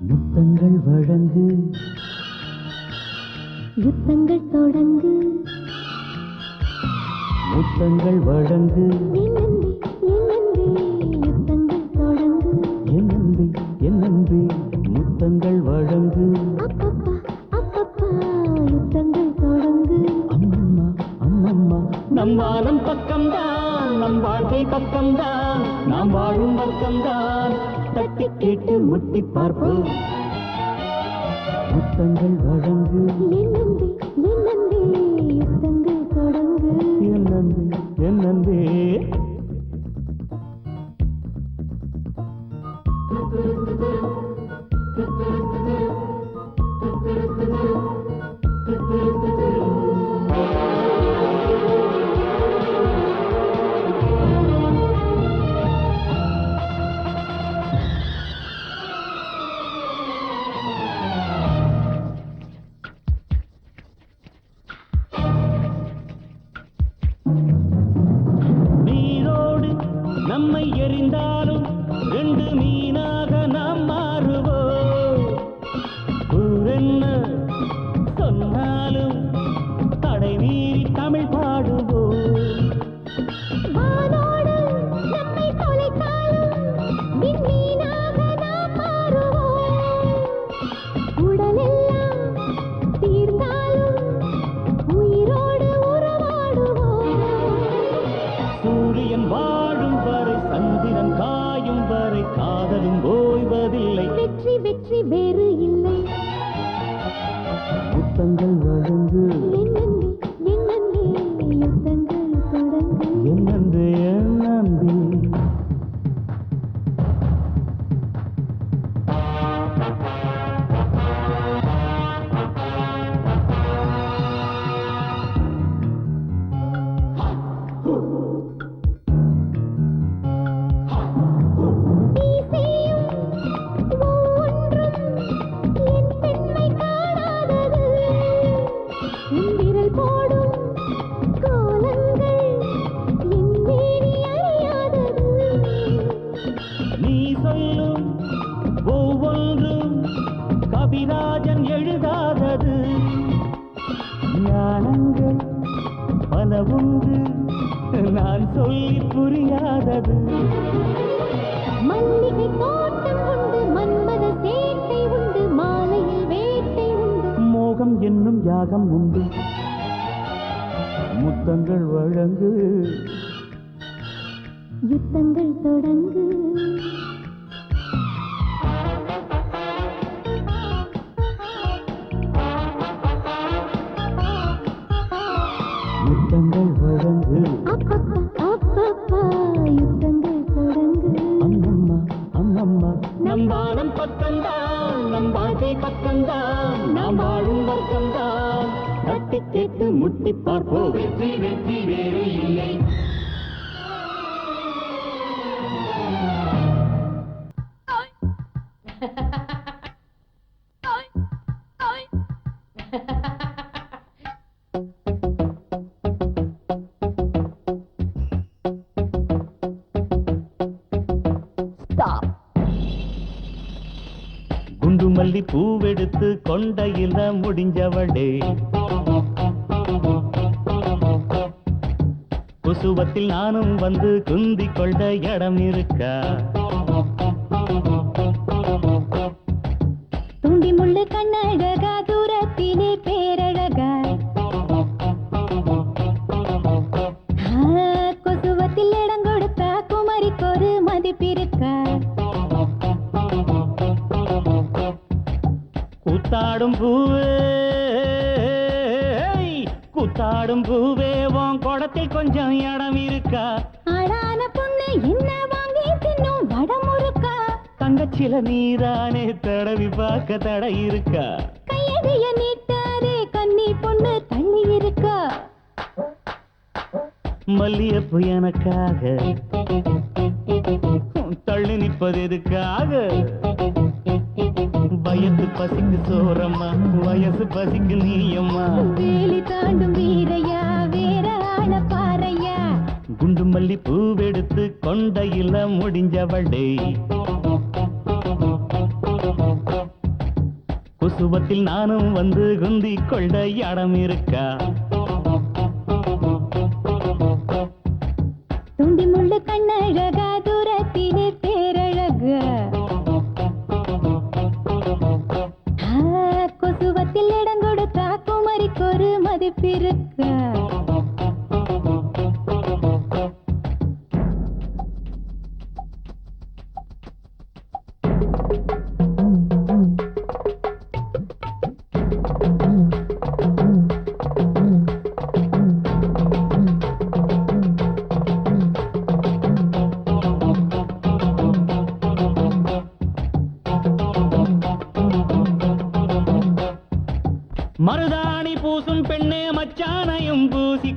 முத்தங்கள் வழங்கு யுத்தங்கள் தொடங்கு. முத்தங்கள் வழங்கு. யுத்தங்கள் தொடங்கு. முத்தங்கள் வழங்கு. அப்பப்பா அப்பப்பா யுத்தங்கள் தொடங்கு. அம்மம்மா அம்மம்மா. நம் வானம் பக்கம்தான் நம் வாழ்க்கை பக்கம்தான் நாம் வாழும் பக்கம்தான் தட்டி கேட்டு முட்டி பார்ப்போம். முத்தங்கள் வழங்கு. யுத்தங்கள் தொடங்கு. என்னன்பி என்னன்பி நீரோடு பல உண்டு. நான் சொல்லி புரியாதது. மல்லிகை தோட்டம் உண்டு மன்மத சேட்டை உண்டு மாலையில் வேட்டை உண்டு. மோகம் என்னும் யாகம் உண்டு. முத்தங்கள் வழங்கு. யுத்தங்கள் தொடங்கு. வானம் பக்கம்தான் நம் வாழ்க்கை பக்கம்தான் நாம் வாழும் பக்கம்தான். தட்டி கேட்டு முட்டி பார்ப்போம். வெற்றி வெற்றி வேறு இல்லை. மல்லி பூவெடுத்து கொண்டையில முடிஞ்சவளே. குசுவத்தில் நானும் வந்து குந்தி கொண்ட இடம் இருக்கா? குடத்தில் கொஞ்சம் இடம் இருக்கா? ஆளான பொண்ணு என்ன வாங்கி தின்னும்? வடமுறுக்கா தங்கச்சில நீதானே தடவி பார்க்க தடை இருக்கா? கையடைய நீட்டாதே கன்னி பொண்ணு தள்ளி இருக்கா? மல்லியப்பு எனக்காக. தள்ளி நிற்பது எதுக்காக? வயசு பசிக்கு சோறம்மா வயசு பசிக்கு நீயம்மா. வேலி தாண்டும் மல்லி பூவெடுத்து கொண்டையில முடிஞ்சவளே. குசுவத்தில் நானும் வந்து குந்தி கொள்ள இடம் இருக்கா?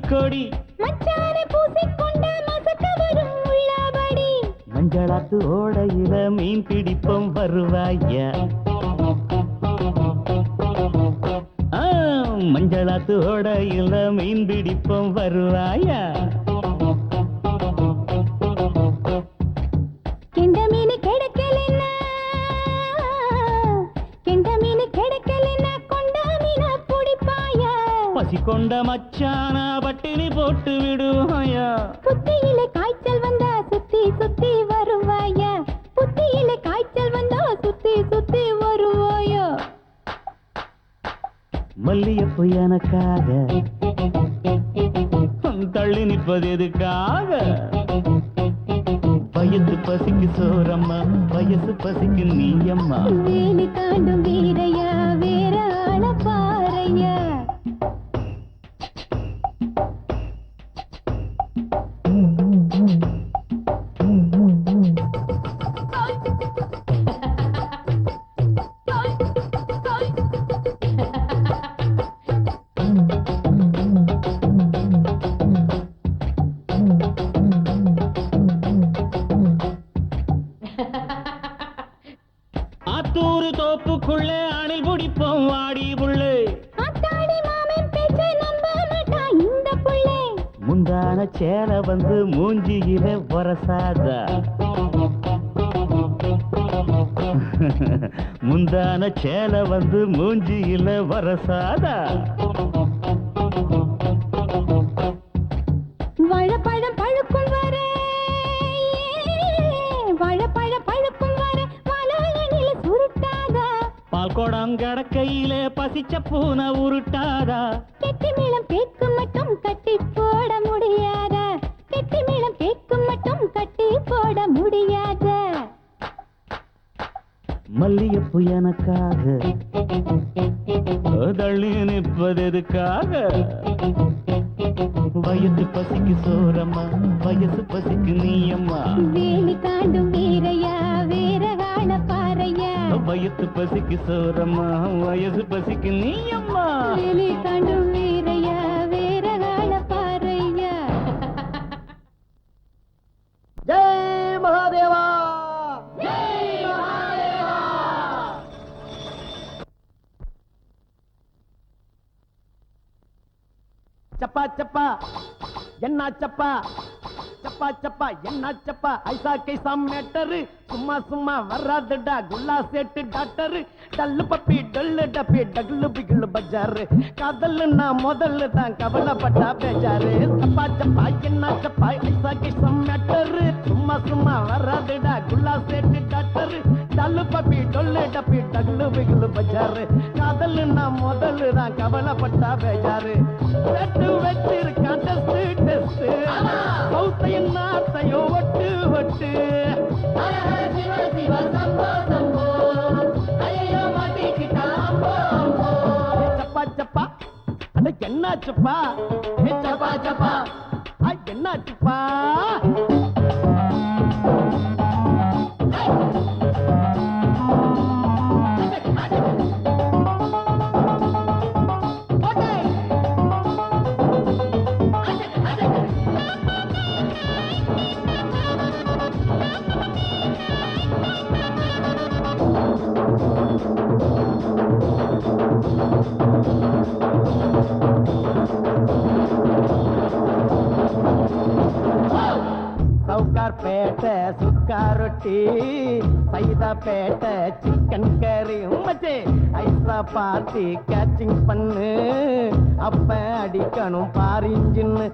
பூசிக்கொடி மச்சானை பூசிக்கொண்ட மசக்க வரும் உள்ளபடி. மஞ்சளாத்து ஓடையில மீன் பிடிப்போம் வருவாயா. ஆ, மஞ்சளாத்து ஓடையில மீன் பிடிப்போம் வருவாயா. பசி கொண்ட மச்சானா பட்டினி போட்டு விடுவாயா? புத்தியில காய்ச்சல் வந்தா சுத்தி சுத்தி வருவாயா? புத்தியில காய்ச்சல் வந்தா சுத்தி சுத்தி வருவாயா? மல்லியப்பு எனக்காக. தள்ளி நிற்பது எதுக்காக? வயசு பசிக்கு சோறம்மா வயசு பசிக்கு நீயம்மா. வேலி தாண்டும் வீரையா தோப்புக்குள்ளே அணில் பிடிப்போம் வாடி புள்ளே. புள்ளை. முந்தான சேல வந்து மூஞ்சியில வரசாதா முந்தான சேல வந்து மூஞ்சியில வரசாதா குடம் கடக்கையிலே பசிச்ச பூனை உருட்டாதா? கெட்டி மேளம் கேட்கும் மட்டும் கட்டி போட முடியாதா? கெட்டி மேளம் கேட்கும் மட்டும் கட்டி போட முடியாதா? மல்லியப்பு எனக்காக. தள்ளி நிற்பது எதுக்காக? வயசு பசிக்கு சோறம்மா வயசு பசிக்கு நீயம்மா. வேலி தாண்டும் வீரையா வயசு பசிக்கு சோறம்மா வயசு பசிக்கு நீயம்மா. வேலி தாண்டும் வீரையா வேற காண பாறையா ஜெய் மகாதேவா! சப்பா சப்பா. என்ன சப்பா? சப்பா சப்பா என்ன சப்பா? ஐசா கைசா மேட்டரு சும்மா சும்மா வராதுடா குல்லா சேட்டு டாக்டரு. டல்லு பப்பி டல்லு டப்பி டகுலு பிகுலு பஜாரு. காதல்னா முதல்ல தான் கவலைப்பட்டா பேஜாரு. சப்பா சப்பா என்ன சப்பா? ஐசா கைசா மேட்டரு சும்மா சும்மா வராதுடா பப்பி டொல்லு டப்பி டகுலு பிகுலு பஜாரு காதல்னா முதல்ல தான் கவலைப்பட்டா பேஜாரு வெட்டு வெட்டு டெஸ்ட் டெஸ்ட் சௌத்தையும் நாத்தையும் ஒட்டு ஒட்டு. சப்பா சப்பா அட என்னாச்சுப்பா? சப்பா சப்பா என்னாச்சுப்பா? சவுக்கார்பேட்டை சுக்காரொட்டி சைதாப்பேட்டை சிக்கன் கறி உமச்சே ஐசா பார்த்து கேட்சிங் பண்ணு. அப்ப அடிக்கணும் பாரிஞ்சின்னு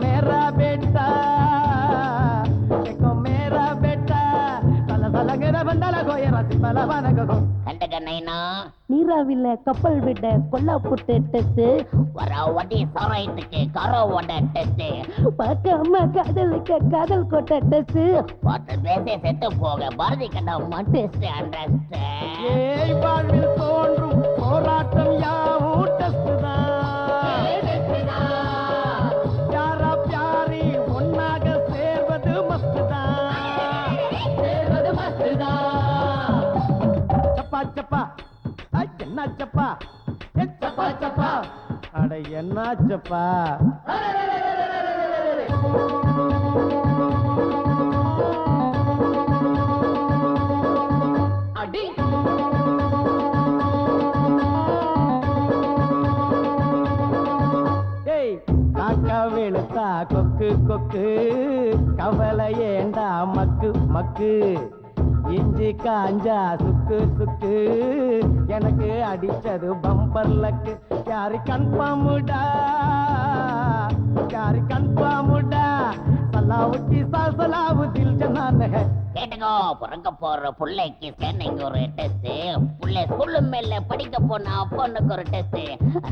மேரா பேட்டா நீராவில கப்பல் விட கொல்லா புட்டு டெஸ்ட் வர வண்டி சாராயத்துக்கு கரோவோட டெஸ்ட் பார்க்காம காதலுக்கு காதல் கோட்டை டெஸ்ட் பார்த்து பேச செத்து போக பாரதி கண்டம் டெஸ்ட் அட. என்ன சப்பா அடி காக்கா வெளுத்தா கொக்கு. கொக்கு கவலை ஏண்டா மக்கு மக்கு. இஞ்சி காஞ்சா சுக்கு சுக்கு. எனக்கு அடிச்சது பம்பர் லக்கு யாரு கன்ஃபார்முடா யாரு கன்ஃபார்முடா சலாவுக்கு சலாவு தில் ஜனான ஹை கேட்டுக்கோ பிறக்க போற பிள்ளைக்கு ஸ்கேனிங் ஒரு டெஸ்ட் புள்ள ஸ்கூலு மேல படிக்க போனா பொண்ணுக்கு ஒரு டெஸ்ட்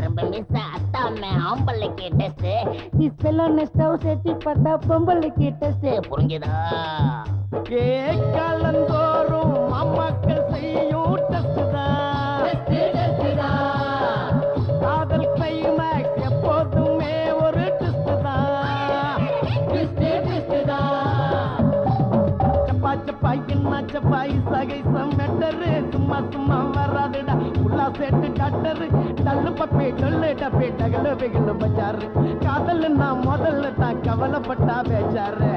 ரொம்ப மிஸ் அத்தாம ஆம்பளைக்கு டெஸ்ட் இஸ்பெல்லாம் ஸ்டவ் செட்டி பார்த்தா பொம்பளைக்கு டெஸ்ட் புரிஞ்சுதா? ஏ சேர்த்து செட்டு டாக்டரு பப்பே டொல்லு டப்பே டகல பிகலு பச்சாரு காதல் நான் முதல்ல தான் கவலைப்பட்டா பேச்சாரு.